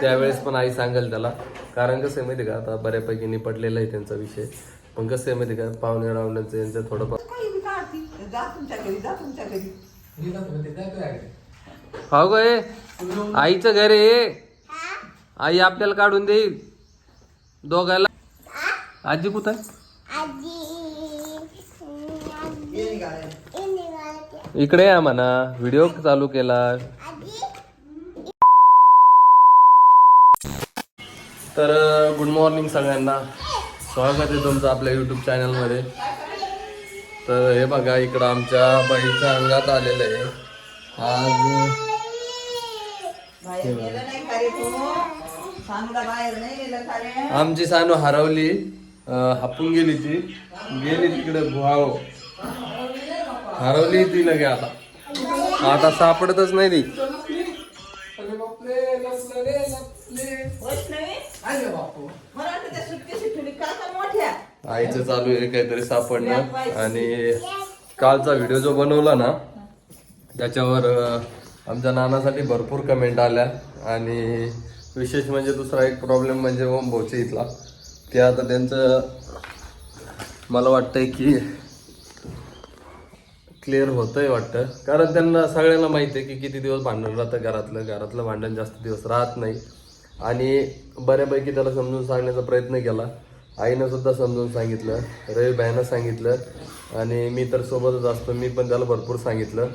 त्यावेळेस पण आई सांगेल त्याला. कारण कसं आहे माहिती का? आता बऱ्यापैकी निपटलेला आहे त्यांचा विषय. पण कसं आहे माहिती का? पाहुणे रावण्याचं यांचं थोडंफार काही बी काढती. जा तुमच्या घरी जा तुमच्या घरी. हो गे आईचं घर आहे आई आपल्याला काढून देईल. दोघायला आजी कुठं? आहे इकडे या म्हणा. व्हिडिओ चालू केला. तर गुड मॉर्निंग सगळ्यांना. स्वागत आहे तुमचं आपल्या युट्यूब चॅनलमध्ये तर हे बघा इकडं आमच्या बाईच्या अंगात आलेलं आहे. आज आमची सानू हरवली हापून गेली ती. गेली तिकडे भाव हरवली ती लगे आता. आता सापडतच नाही ती. वैष्णवी मला वाटतं त्या सुटकेशी ठेवली का का मोठ्या. आईचं चालू आहे काहीतरी सापडणं. आणि कालचा व्हिडिओ जो बनवला ना त्याच्यावर अं, आमच्या नानासाठी भरपूर कमेंट आल्या. आणि विशेष म्हणजे दुसरा एक प्रॉब्लेम म्हणजे ओम भाऊचे इथला. ते आता त्यांचं मला वाटतंय की क्लिअर होतंय वाटतं. कारण त्यांना सगळ्यांना माहिती आहे की किती दिवस भांडण राहतं घरातलं. घरातलं भांडण जास्त दिवस राहत नाही. आणि बऱ्यापैकी त्याला समजून सांगण्याचा प्रयत्न केला. आईनं सुद्धा समजून सांगितलं. रवी भाईनं सांगितलं. आणि मी तर सोबतच असतो. मी पण त्याला भरपूर सांगितलं.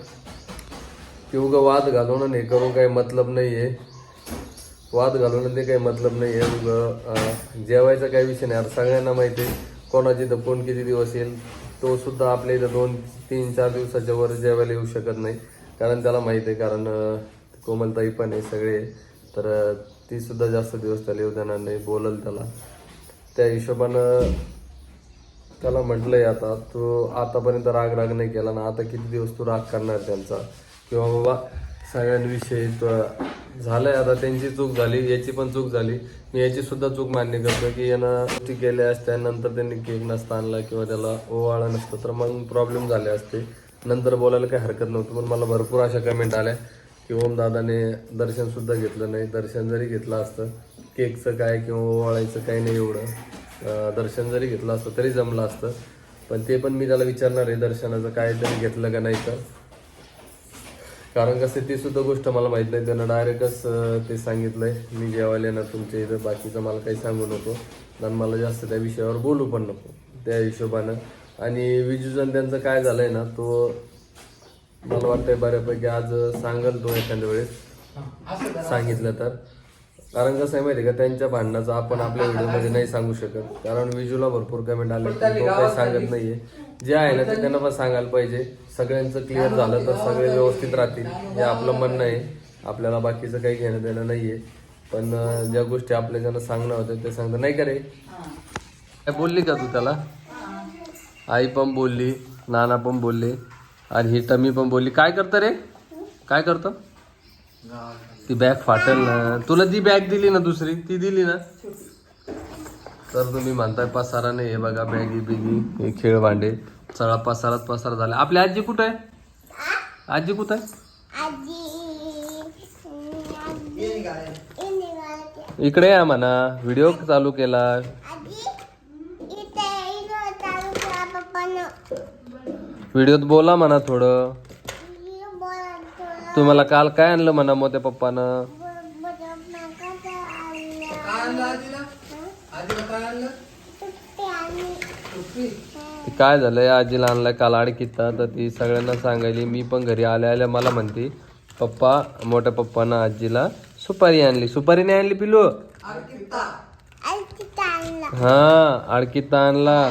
की उगं वाद घालवणं हे करून काही मतलब नाही आहे वाद घालवणं ते काही मतलब नाही आहे उगं जेवायचा काही विषय नाही. आता सगळ्यांना माहिती आहे. कोणाची इथं कोण किती दिवस येईल? तो सुद्धा आपल्या इथं दोन तीन चार दिवसाच्या वर जेवायला येऊ शकत नाही. कारण त्याला माहिती आहे. कारण कोमलताई पण आहे सगळे. तर ती सुद्धा जास्त दिवस त्याला येऊ देणार नाही बोलल त्याला. त्या हिशोबानं त्याला म्हटलंय आता तू आतापर्यंत राग राग नाही केला ना आता किती दिवस तू राग करणार त्यांचा? किंवा बाबा सगळ्यांविषयी झालंय आता त्यांची चूक झाली याची पण चूक झाली. मी याची सुद्धा चूक मान्य करतो की यानं गोष्टी केल्या असत्या नंतर त्यांनी केक नसता आणला किंवा त्याला ओवाळा नसतं तर मग प्रॉब्लेम झाले असते. नंतर बोलायला काही हरकत नव्हती पण मला भरपूर अशा कमेंट आल्या. की ओमदादाने दर्शनसुद्धा घेतलं नाही. दर्शन जरी घेतलं असतं केकचं काय किंवा ओवाळायचं काही नाही एवढं. दर्शन जरी घेतलं असतं तरी जमलं असतं. पण ते पण मी त्याला विचारणार आहे दर्शनाचं काय तरी घेतलं का नाही तर. कारण कसं ते सुद्धा गोष्ट मला माहीत नाही. त्यानं डायरेक्टच ते सांगितलं आहे मी जेवायला येणार तुमच्या इथं बाकीचं मला काही सांगू नको. आणि मला जास्त त्या विषयावर बोलू पण नको. त्या हिशोबानं. आणि विजूजन त्यांचं काय झालं आहे ना तो मला वाटतंय बऱ्यापैकी आज सांगल तो एखाद्या वेळेस. सांगितलं तर. कारण कसं आहे माहिती का त्यांच्या भांडणाचं आपण आपल्या व्हिडिओमध्ये नाही सांगू शकत. कारण विजूला भरपूर कमेंट आले तो काही सांगत नाहीये. जे आहे ना ते त्यांना पण सांगायला पाहिजे. सगळ्यांचं क्लिअर झालं तर सगळे व्यवस्थित राहतील. हे आपलं म्हणणं आहे. आपल्याला बाकीचं काही घेणं देणं नाहीये. पण ज्या गोष्टी आपल्याच्यानं सांगणं होतं ते सांगतं नाही का रे? काय बोलली का तू त्याला? आई पण बोलली नाना पण बोलले. आणि ही टमी पण बोलली काय करतं रे? काय करतो? ती बॅग फाटेल ना. तुला जी बॅग दिली ना दुसरी? ती दिली ना? तर तुम्ही म्हणताय पसारा नाही हे बघा बॅगी बिगी हे खेळ भांडे. सगळा पसाराच पसारा झाला. आपली आजी कुठं आहे? आजी कुठं आहे? इकडे या म्हणा. व्हिडिओ चालू केला. व्हिडिओत बोला म्हणा थोडं. तुम्हाला काल काय आणलं म्हणा मोठ्या पप्पानं? काय आणलं आजीला आजीला काय आणलं टोपी ते काय झालंय? आजीला आणलाय काल आडकीता तर ती सगळ्यांना सांगायली मी पण घरी आल्या आल्या मला म्हणते पप्पा मोठ्या पप्पानं आजीला सुपारी आणली. सुपारी नाही आणली पिलू हा काय आणलं.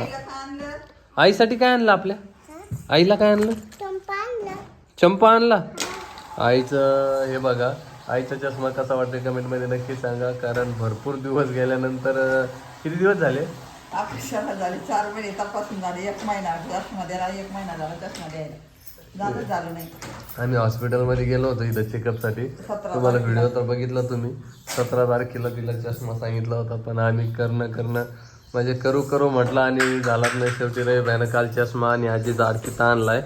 आईसाठी काय आणलं आपल्या? आईला काय आणलं? चंपा आणला. आईचं हे बघा आईचा चष्मा कसा वाटते कमेंटमध्ये नक्की सांगा कारण भरपूर दिवस गेल्यानंतर किती दिवस झाले? अक्षरशः झाले चार महिने तपासून झाले एक महिना चष्मा द्यायला एक महिना झाला चष्मा द्यायला. आम्ही हॉस्पिटलमध्ये गेलो होतो इथं चेकअपसाठी. तुम्हाला व्हिडिओ तर बघितला तुम्ही. सतरा तारखेला तिला चष्मा सांगितला होता पण आम्ही करणं करणं म्हणजे करू करू म्हटलं आणि झालाच नाही शेवटी रे बॅन काल चष्मा आणि आजीचा आरतीचा आणलाय.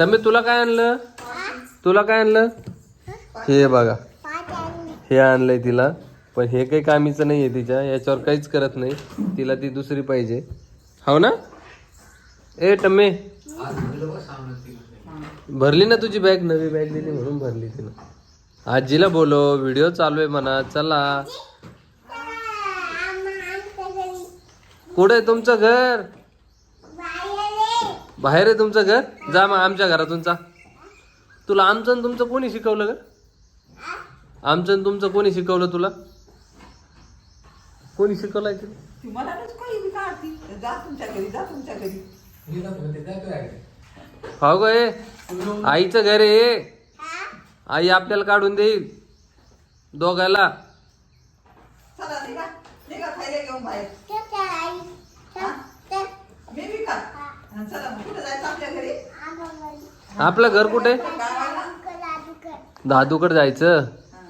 तम्मी तुला काय आणलं? तुला काय आणलं? हे बघा. हे आणलंय तिला. पण हे काही कामीचं नाही आहे तिच्या. याच्यावर काहीच करत नाही. तिला ती दुसरी पाहिजे. हो ना? ए टम्मे भरली ना तुझी बॅग नवी बॅग दिली म्हणून भरली तिनं. आजीला बोलो व्हिडिओ चालू आहे म्हणा. चला. कुठे आहे तुमचं घर? बाहेर आहे. तुमचं घर? जा मग आमच्या घरातून जा. तुला आमचं आणि तुमचं कोणी शिकवलं का आमचं आणि तुमचं कोणी शिकवलं तुला? कोणी शिकवलंय तुला ती मला नाही काही बी काढती. जा तुमच्या घरी जा तुमच्या घरी. हो ग हे आईचं घर आहे हे. आई आपल्याला काढून देईल. दोघायला चला निघा. निघा खायला घेऊन बाहेर. मी बी का हा, चला मग. कुठं जायचं आपल्या घरी? आपलं घर कुठे? गावाला दादूकडे जायचं. हा,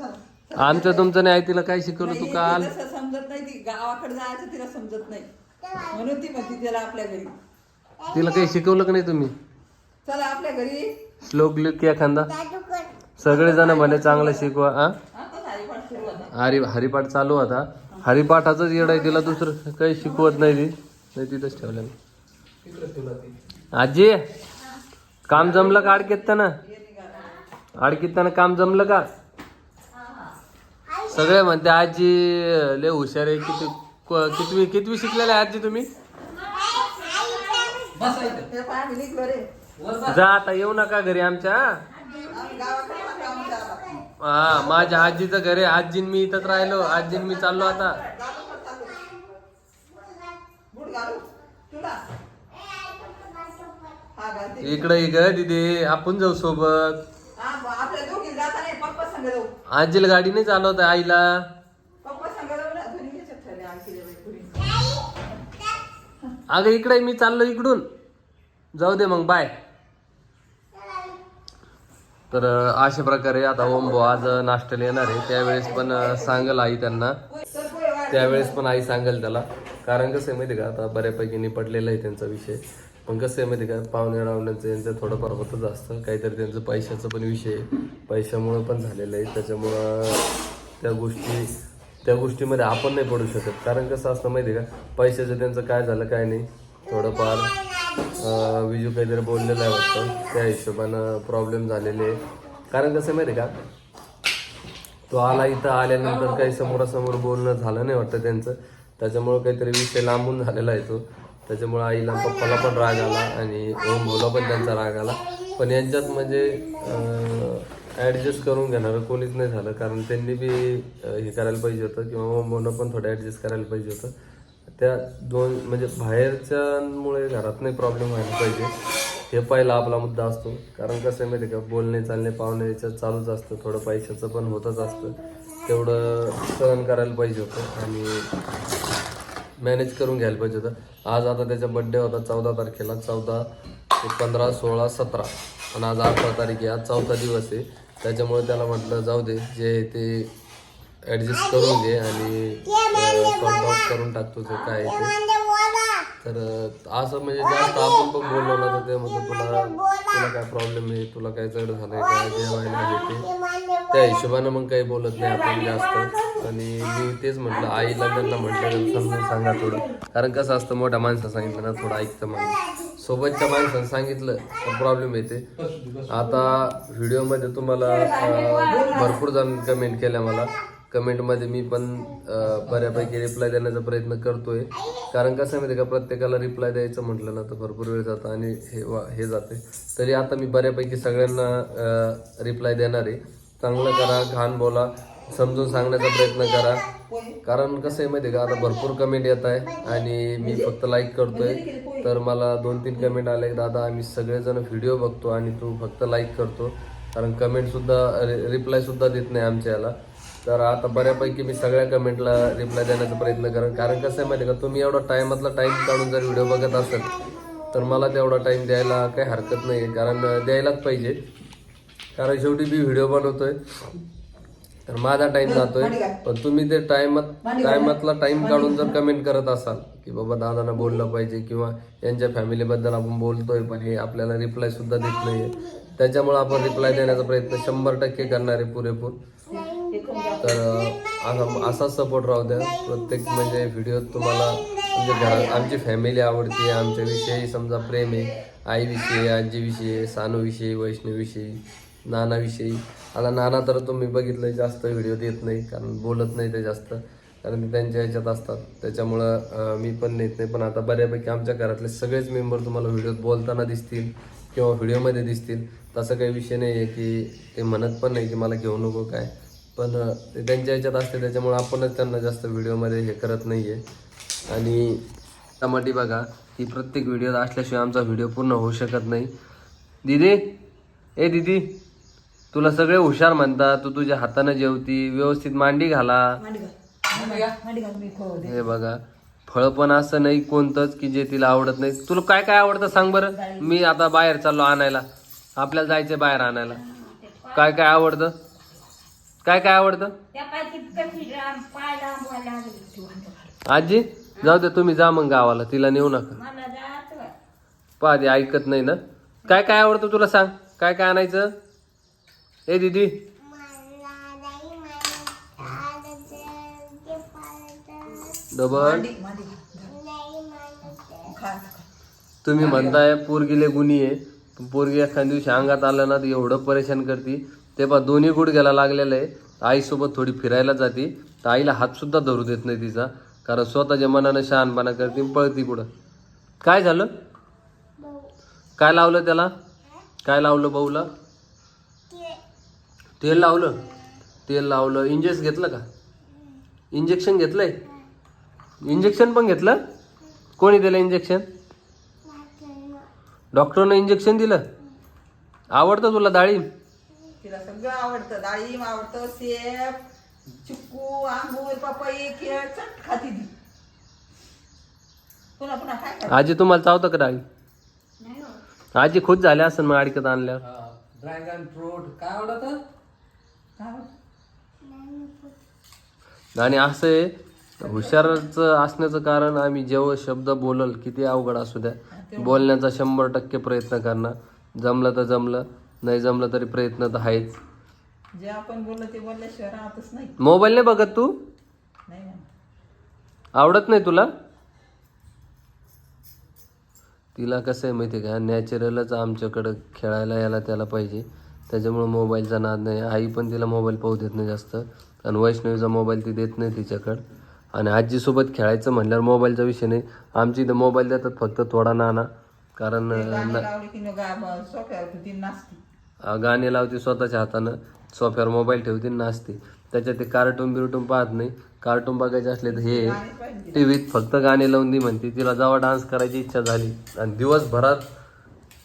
चला आमचं तुमचं नाही आई तिला काय शिकवलं तू काल? तसं समजत नाही ती गावाकडे जायचं तिला समजत नाही. म्हणून ती म्हणते तिला आपल्या घरी. तिला काही शिकवलं का नाही तुम्ही? चला आपल्या घरी. श्लोक लिख एखादा सगळे जण म्हणे चांगलं शिकवा हा आता साडेपाच सुरू होता. हरि हरिपाठ चालू होता. हरिपाठाचंच येड आहे तिला दुसरं काही शिकवत नाही ती. नाही तिथंच ठेवलं मी आजी काम जमलं का अडकेत्ताना अडकेत्ताना काम जमलं का? सगळे म्हणते आजी लय हुशार आहे. किती कितवी कितवी शिकलेले आहे आजी तुम्ही? जा आता येऊ नका घरी आमच्या. हा माझ्या आजीच घर आहे. आजीन मी इथंच राहिलो. आजीन मी चाललो आता. इकडे इकडे दिदे. आपण जाऊ सोबत. आजीला गाडी नाही चालवत आईला. अगं इकडे मी चाललो इकडून. जाऊ दे मग बाय. तर अशा प्रकारे आता ओम आज नाश्त्याला येणार आहे. त्यावेळेस पण सांगल आई त्यांना. त्यावेळेस पण आई सांगेल त्याला. कारण कसं आहे माहिती आहे का आता बऱ्यापैकी निपटलेला आहे त्यांचा विषय. पण कसं आहे माहिती आहे का पाहुणे रावण्यांचं यांचं थोडंफार होतच असतं. काहीतरी त्यांचं पैशाचं पण विषय आहे. पैशामुळं पण झालेलं आहे. त्याच्यामुळं त्या गोष्टी त्या गोष्टीमध्ये आपण नाही पडू शकत. कारण कसं असतं माहिती आहे का पैशाचं त्यांचं काय झालं काय नाही. थोडंफार विजू काहीतरी बोललेलं आहे वाटतं त्या हिशोबानं प्रॉब्लेम झालेले आहे. कारण कसं माहिती आहे का? तो आला इथं आल्यानंतर काही समोरासमोर बोलणं झालं नाही वाटतं त्यांचं. त्याच्यामुळं काहीतरी विषय लांबून झालेला आहे तो. त्याच्यामुळं आईला पप्पाला पण राग आला आणि ओम भाऊला पण त्यांचा राग आला. पण यांच्यात म्हणजे ॲडजस्ट करून घेणारं कोणीच नाही झालं. कारण त्यांनी बी हे करायला पाहिजे होतं किंवा ओम भाऊनं पण थोडं ॲडजस्ट करायला पाहिजे होतं. त्या दोन म्हणजे बाहेरच्यामुळे घरात नाही प्रॉब्लेम व्हायला पाहिजे. हे पहिला आपला मुद्दा असतो. कारण कसं आहे माहिती आहे का? बोलणे चालणे पाहुणे याच्यात चालूच असतं. थोडं पैशाचं पण होतच असतं. तेवढं सहन करायला पाहिजे होतं. आणि मॅनेज करून घ्यायला पाहिजे होतं. आज आता त्याचा बड्डे होता चौदा तारखेला. चौदा ते पंधरा सोळा सतरा. पण आज अठरा तारीख आहे. आज चौथा दिवस आहे. त्याच्यामुळे त्याला म्हटलं जाऊ दे. जे आहे ते ॲडजस्ट करून घे आणि सॉर्ट आउट करून टाकतो तुझं काय आहे ते. तर असं म्हणजे जास्त आपण पण बोललो ना तर ते म्हणजे तुला तुला काय प्रॉब्लेम आहे? तुला काय चढ झालंय काय जेवायला म्हणजे घेते त्या हिशोबानं मग काही बोलत नाही आपण जास्त. आणि मी तेच म्हटलं आईला त्यांना म्हटलं समजून सांगा थोडं. कारण कसं असतं मोठ्या माणसानं सांगितलं ना थोडं ऐकतं माणूस. सोबतच्या माणसानं सांगितलं तर प्रॉब्लेम येते. आता व्हिडिओमध्ये तुम्हाला भरपूर जण कमेंट केल्या मला. कमेंटमध्ये मी पण बऱ्यापैकी रिप्लाय देण्याचा प्रयत्न करतोय. कारण कसं आहे माहिती आहे का प्रत्येकाला रिप्लाय द्यायचं म्हटलं ना तर भरपूर वेळ जातं आणि हे वा- हे जाते. तरी आता मी बऱ्यापैकी सगळ्यांना रिप्लाय देणार आहे. चांगलं करा घाण बोला. समजून सांगण्याचा प्रयत्न करा. कारण कसं आहे माहिती आहे का आता भरपूर कमेंट येत आहे आणि मी फक्त लाईक करतोय. तर मला दोन तीन कमेंट आले. दादा आम्ही सगळेजण व्हिडिओ बघतो आणि तू फक्त लाईक करतो. कारण कमेंटसुद्धा रि रिप्लायसुद्धा देत नाही आमच्या याला. तर आता बऱ्यापैकी मी सगळ्या कमेंटला रिप्लाय देण्याचा प्रयत्न करेन. कारण कसं आहे माहिती आहे का तुम्ही एवढा टाइमातला टाइम काढून जर व्हिडिओ बघत असाल तर मला तेवढा टाइम द्यायला काही हरकत नाही कारण द्यायलाच पाहिजे. कारण शेवटी मी व्हिडिओ बनवतोय. तर माझा टाइम जातोय. पण तुम्ही ते टाइमात टाइमातला टाइम काढून जर कमेंट करत असाल की बाबा दादांना बोललं पाहिजे किंवा यांच्या फॅमिलीबद्दल आपण बोलतोय पण हे आपल्याला रिप्लाय सुद्धा देत नाहीये. त्याच्यामुळे आपण रिप्लाय देण्याचा प्रयत्न शंभर टक्के करणार आहे पुरेपूर. तर असा असाच सपोर्ट राहू द्या. प्रत्येक म्हणजे व्हिडिओ तुम्हाला म्हणजे घरात आमची फॅमिली आवडते आमच्याविषयी समजा प्रेम आहे आईविषयी आजीविषयी सानूविषयी वैष्णवीविषयी नानाविषयी. आता नाना तर तुम्ही बघितलं जास्त व्हिडिओ देत नाही कारण बोलत नाही ते जास्त. कारण ते त्यांच्या ह्याच्यात असतात. त्याच्यामुळं मी पण नेत नाही. पण आता बऱ्यापैकी आमच्या घरातले सगळेच मेंबर तुम्हाला व्हिडिओत बोलताना दिसतील किंवा व्हिडिओमध्ये दिसतील. तसं काही विषय नाही आहे की ते म्हणत पण नाही की मला घेऊ नको काय. पण ते त्यांच्या ह्याच्यात असते त्याच्यामुळे आपणच त्यांना जास्त व्हिडिओमध्ये हे करत नाही आहे आणि टमाटी बघा ही प्रत्येक व्हिडिओत असल्याशिवाय आमचा व्हिडिओ पूर्ण होऊ शकत नाही. दिदी ए दिदी तुला सगळे हुशार म्हणतात तू तुझ्या हाताने जेवती व्यवस्थित मांडी घाला. हे बघा फळ पण असं नाही कोणतंच की जे तिला आवडत नाही. तुला काय काय आवडतं सांग बरं? मी आता बाहेर चाललो आणायला. आपल्याला जायचंय बाहेर आणायला. काय काय आवडतं? काय काय आवडतं? त्या पायची कशी राम पाय लांबवायला लागली. आजी जाऊ दे तुम्ही जा मग गावाला तिला नेऊ नका. पहा ते ऐकत नाही ना. काय काय आवडतं तुला सांग? काय काय आणायचं? ए दीदी. डबल. तुम्ही म्हणताय पोरगीले गुणी आहे. पोरगी एखाद्या दिवशी अंगात आलं ना तर एवढं परेशान करते. ते पा दोन्ही गुडघ्याला लागलेलं आहे. आईसोबत थोडी फिरायला जाते. तर आईला हातसुद्धा धरू देत नाही तिचा. कारण स्वतःच्या मनानं शहाणपणा करते पळती कुठं काय झालं? काय लावलं त्याला? काय लावलं भाऊला तेल लावलं. तेल लावलं. इंजेक्स घेतलं का? इंजेक्शन घेतलंय? इंजेक्शन पण घेतलं? कोणी दिलं इंजेक्शन? डॉक्टरनं इंजेक्शन दिलं? आवडतं तुला डाळिंब तिला सगळं आवडतं डाळिंब आवडतं सेब चिक्कू अंगूर पपई केळ चट खाती ती पुन्हा पुन्हा काय खाते? आजी तुम्हाला चावतं का डाळी? नाही हो. आजी खुश झाल्या असेल मग अडकत आणल्यावर. Dragon fruit. काय आवडत? काय आवडतं? आणि असं आहे हुशारचं असण्याचं कारण आम्ही जेव्हा शब्द बोलल किती अवघड असू द्या. बोलण्याचा शंभर टक्के प्रयत्न करणं जमलं तर जमलं. नाही जमलं तरी प्रयत्न तर आहेच. जे आपण बोललो ते बोलल्याशिवाय राहतच नाही. मोबाईल नाही बघत तू? नाही ना. आवडत नाही तुला? तिला कसं आहे माहिती आहे का? नॅचरलच आमच्याकडं खेळायला यायला त्याला पाहिजे. त्याच्यामुळं मोबाईलचा नाद नाही. आई पण तिला मोबाईल पाहू देत नाही जास्त. आणि वैष्णवीचा मोबाईल ती देत नाही तिच्याकडं. आणि आजीसोबत खेळायचं म्हणल्यावर मोबाईलचा विषय नाही. आमची इथं मोबाईल देतात फक्त थोडा नाना. कारण ते अं, गाणी ना- लावली की गा सोफ्यावर ती नाचती. अं, गाणे लावते स्वतःच्या हातानं. सोफ्यावर मोबाईल ठेवते नाचते. त्याच्यात ते कार्टून बिरटून पाहत नाही. कार्टून बघायचे असले तर हे टी व्हीत फक्त गाणे लावून दे म्हणते. तिला जेव्हा डान्स करायची इच्छा झाली आणि दिवसभरात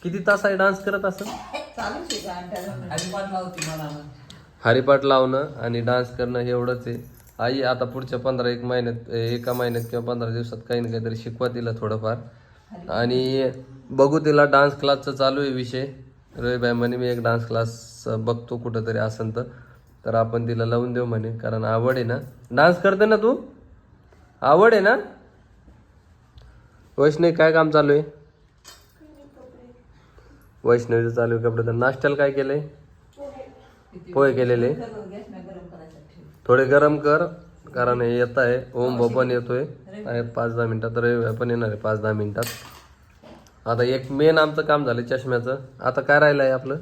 किती तास आहे डान्स करत असं हरिपाठ लावणं आणि डान्स करणं हे एवढंच आहे. आई आता पुढच्या पंधरा एक महिन्यात एका महिन्यात किंवा पंधरा दिवसात काही ना काहीतरी शिकवा तिला थोडंफार. आणि बघू तिला डान्स क्लासचं चालू आहे विषय. रवी बाई म्हणे मी एक डान्स क्लास बघतो कुठंतरी असेल तर. तर आपण तिला लावून देऊ म्हणे कारण आवड आहे ना. डान्स करते ना तू? आवड आहे ना? वैष्णवी काय काम चालू आहे? वैष्णवीचं चालू आहे कपडे तर नाश्त्याला काय केलंय? पोहे केलेले. थोडे गरम कर कारण हे येत आहे. ओम बपन पण येतोय पाच दहा मिनिटात. बाई पण येणार आहे पाच दहा मिनिटात. आता एक मेन आमचं काम झालं चष्म्याचं. आता काय राहिलं आहे आपलं?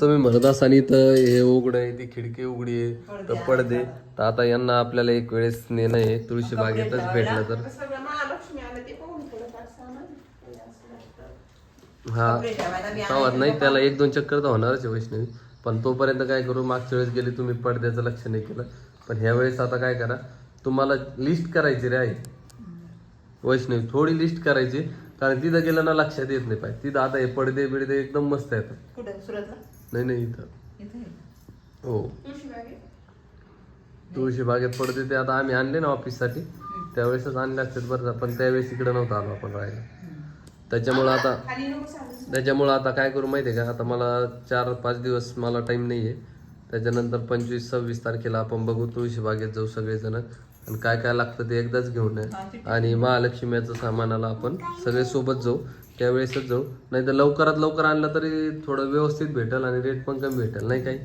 तुम्ही म्हणत असाल इथं हे उघड आहे ती खिडकी उघडी आहे तर पडदे. तर आता यांना आपल्याला एक वेळेस नेणं आहे तुळशी बागेतच भेटलं तर. हा. तेव्हा नाही त्याला एक दोन चक्कर तर होणारच आहे वैष्णवी. पण तोपर्यंत काय करू मागच्या वेळेस गेली तुम्ही पडद्याचं लक्ष नाही केलं. पण ह्या वेळेस आता काय करा तुम्हाला लिस्ट करायची रे आई. वैष्णवी थोडी लिस्ट करायची. कारण तिथं गेलं ना लक्षात येत नाही पाहिजे. तिथं आता हे पडदे बिडदे एकदम मस्त आहेत. कुठं? सुरतला? नाही नाही इथं. इथे हो. तुळशी बागेत? पडते ते आता आम्ही आणले ना ऑफिससाठी. त्यावेळेसच आणले असतात बरं का, पण त्यावेळेस इकडे नव्हतं आलो आपण राहायला. त्याच्यामुळं आता त्याच्यामुळं आता काय करू माहिती आहे का? आता मला चार पाच दिवस मला टाइम नाही आहे त्याच्यानंतर पंचवीस सव्वीस तारखेला आपण बघू तुळशी बागेत जाऊ सगळेजण. आणि काय काय लागतं ते एकदाच घेऊन ये. आणि महालक्ष्मीचं सामानाला आपण सगळे सोबत जाऊ. त्यावेळेसच जाऊ. नाही तर लवकरात लवकर आणलं तरी थोडं व्यवस्थित भेटेल आणि रेट पण कमी भेटेल नाही काही?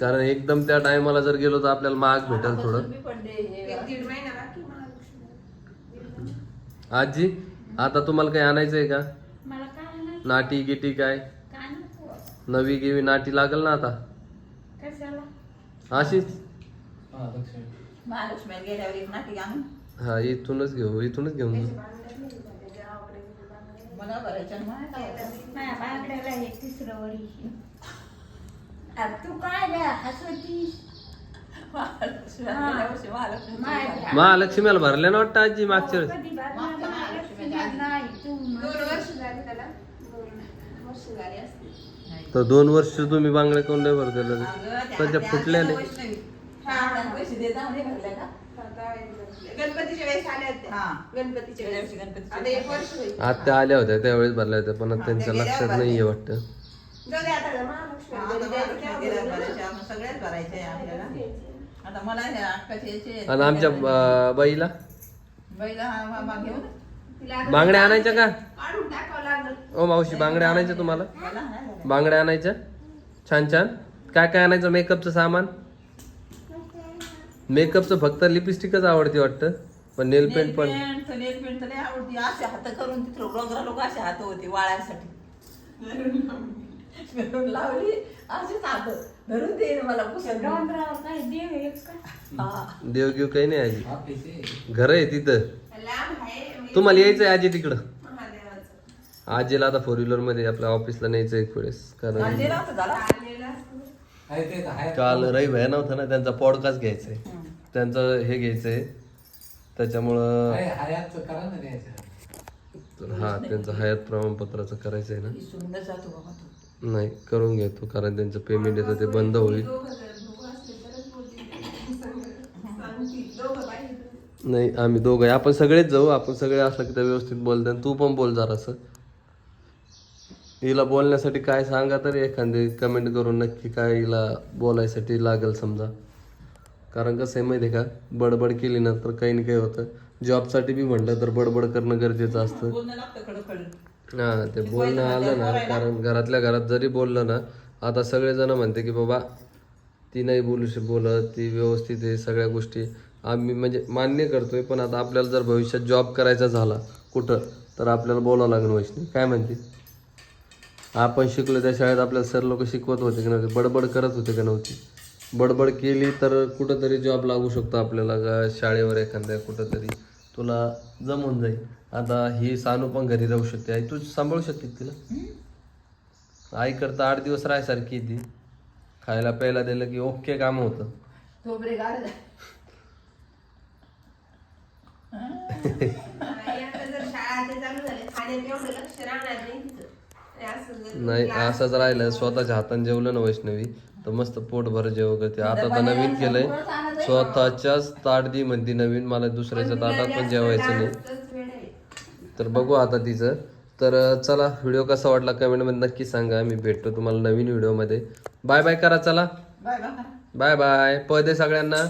कारण एकदम त्या टायमाला जर गेलो तर आपल्याला महाग भेटेल थोडं. आजी आता तुम्हाला काही आणायचंय का? मला काय नाही नाटी गिटी काय? नवी गिवी नाटी लागल ना आता? अशीच? हा महालक्ष्मीला गेल्यावर एक नाटी आणून हा इथूनच घेऊ इथूनच घेऊन. मला भरायच्या आणि मला लावायच्या. माझ्या बांगड्याला हे तिसरं वरी. अरे तू काय द्या हसवतीस? महालक्ष्मीला हा. भरल्या ना वाटतं आजी मागच्या वेळेस? कधी महालक्ष्मीला नाही तू दोन वर्ष झाली त्याला. दोन वर्ष झाली असतील तर दोन वर्ष तुम्ही बांगड्या कोण नाही भरत अगं, त्या- सध्या त्या फुटल्या नाही. हा, पैसे देत दे भरल्या का? आता गणपतीच्या वेळेस आल्या होत्या. हा. गेल्या वेळेस. वर्षी गणपतीच्या आता एक वर्ष होईल. आत्या आल्या होत्या त्यावेळेस भरल्या होत्या पण आता हा, त्यांच्या त्या लक्षात नाहीये वाटतं. जाऊ दे आता महालक्ष्मी हा, आता महालक्ष्मी गेल्या भरायच्या, मग सगळ्याच भरायचे आहे आपल्याला. आता मला हे अक्काचे याचे आणि आमच्या अं, बाईला? हा तिला आता बांगड्या आणायच्या का? काढून टाकावं लागलं. ओ मावशी बांगड्या आणायच्या तुम्हाला? मला नाही झालं. बांगड्या आणायच्या? छान छान. काय काय आणायचं? मेकअपचं सामान? मेकअपचं फक्त लिपस्टिकच आवडते वाटतं? पण नेल पेंट पण पेंट नेल पेंट तर लय आवडती. असे हात करून तिथं डोंगरा लोक असे हात होते वाळायसाठी. घरून लावली. असेच हात धरून दे मला काय देव एक का? हा. देवगीव काही नाही आजी. घर आहे तिथं. लांब आहे. तुम्हाला यायचंय आजी तिकडं? महादेवाचं. आजीला आता फोर व्हीलरमध्ये आपल्या ऑफिसला न्यायचं एक वेळेस. कारण झाला? आलेलं काल रविवार नव्हता ना त्यांचा पॉडकास्ट घ्यायचंय. त्यांचं हे घ्यायचंय. त्याच्यामुळं हा त्यांचं हयात प्रमाणपत्राचं करायचंय ना. नाही करून घेतो कारण त्यांचं पेमेंट येतं ते बंद होईल. नाही आम्ही दोघं. आपण सगळेच जाऊ आपण सगळे असलं की त्या व्यवस्थित बोलतात. तू पण बोल जरासं. हिला बोलण्यासाठी काय सांगा तरी एखादी कमेंट करून नक्की काय हिला बोलायसाठी लागेल समजा. कारण कसं आहे माहिती आहे का? बडबड केली ना तर काही ना काही होतं. जॉबसाठी बी म्हटलं तर बडबड करणं गरजेचं असतं. हा ते बोलणं आलं ना कारण घरातल्या घरात जरी बोललं ना आता सगळेजण म्हणते की बाबा ती नाही बोलू श बोलत ती व्यवस्थित आहे सगळ्या गोष्टी. आम्ही म्हणजे मान्य करतोय पण आता आपल्याला जर भविष्यात जॉब करायचा झाला कुठं तर आपल्याला बोलावं लागेल वैष्णवी. काय म्हणते? आपण शिकलो त्या शाळेत आपल्याला सर लोक शिकवत होते की नव्हते बडबड करत होते का नव्हती? बडबड केली तर कुठंतरी जॉब लागू शकतो आपल्याला का शाळेवर एखाद्या कुठंतरी? तुला जमून जाईल. आता ही सानू पण घरी राहू शकते. आई तू सांभाळू शकते तिला? आई करता आठ दिवस राहायसारखी ती. खायला प्यायला दिलं की ओके काम होतं. नाही असंच राहिलं स्वतःच्या हाताने जेवलं ना वैष्णवी तर मस्त पोट भर जेव करते. आता तर नवीन केलंय. स्वतःच्याच ताटदी म्हणती नवीन. मला दुसऱ्याच्या ताटात पण जेवायचं नाही. तर बघू आता तिचं. तर चला व्हिडिओ कसा वाटला कमेंटमध्ये नक्की सांगा. मी भेटतो तुम्हाला नवीन व्हिडिओमध्ये. बाय बाय करा चला. Bye bye. Bye bye. पदे सगळ्यांना.